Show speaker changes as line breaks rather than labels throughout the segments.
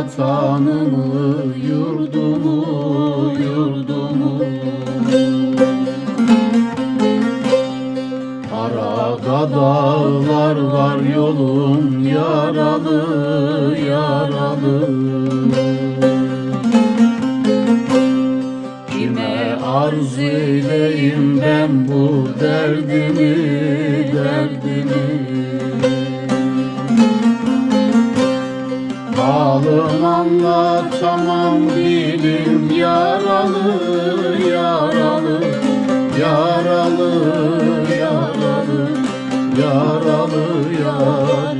vatanımı, yurdumu, yurdumu. Arada dağlar var yolum yaralı, yaralı. Kime arz eyleyim ben bu derdimi, derdimi Halım anlatamam dilim yaralı, yaralı Yaralı, yaralı, yaralı yar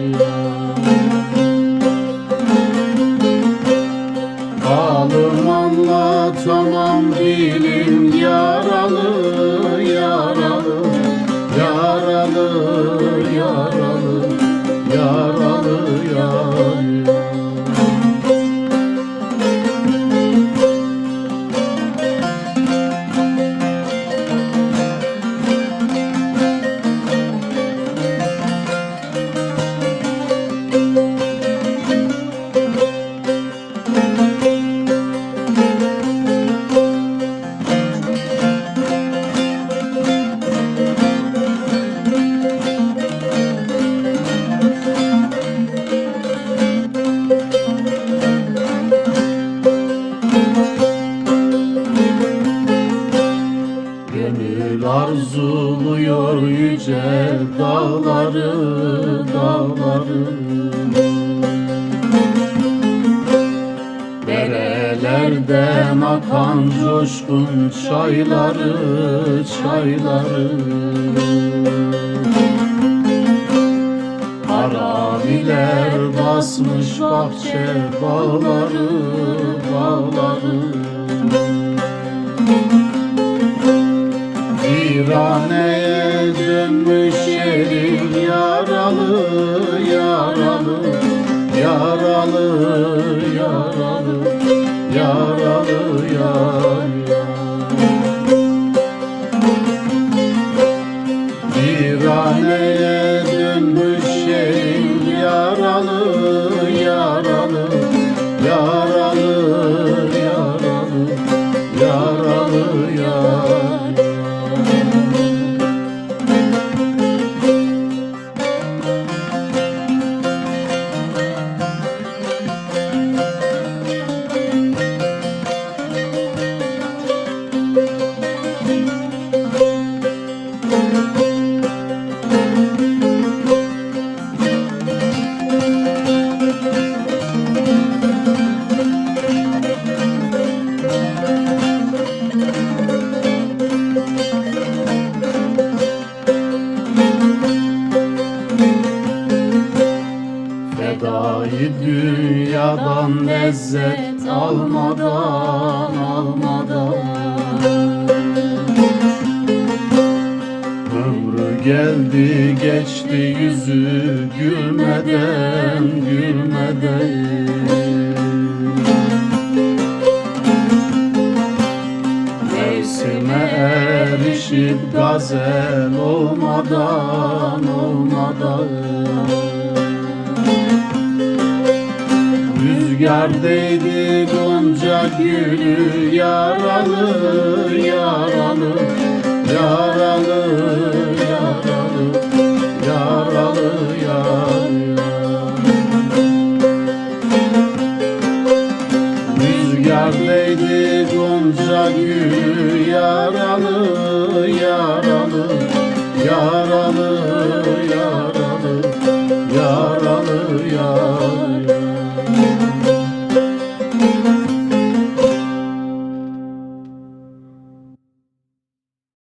Halım anlatamam dilim yaralı arzuluyor yüce dağları, dağları. Derelerden akan coşkun çayları, çayları. Harabiler basmış bahçe bağları, bağları Viraneye dönmüş yerim yaralı, yaralı, yaralı, yaralı, yaralı, yar, Viraneye dönmüş yerim yaralı, yaralı, yaralı, lezzet almadan almadan. Ömrü geldi geçti yüzü gülmeden gülmeden. Mevsime erişip gazel olmadan olmadan Yerdeydi gonca gülü yaralı yaralı Yaralı yaralı yaralı yaralı. Rüzgardaydı gonca gülü yaralı yaralı Yaralı yaralı yaralı yaralı.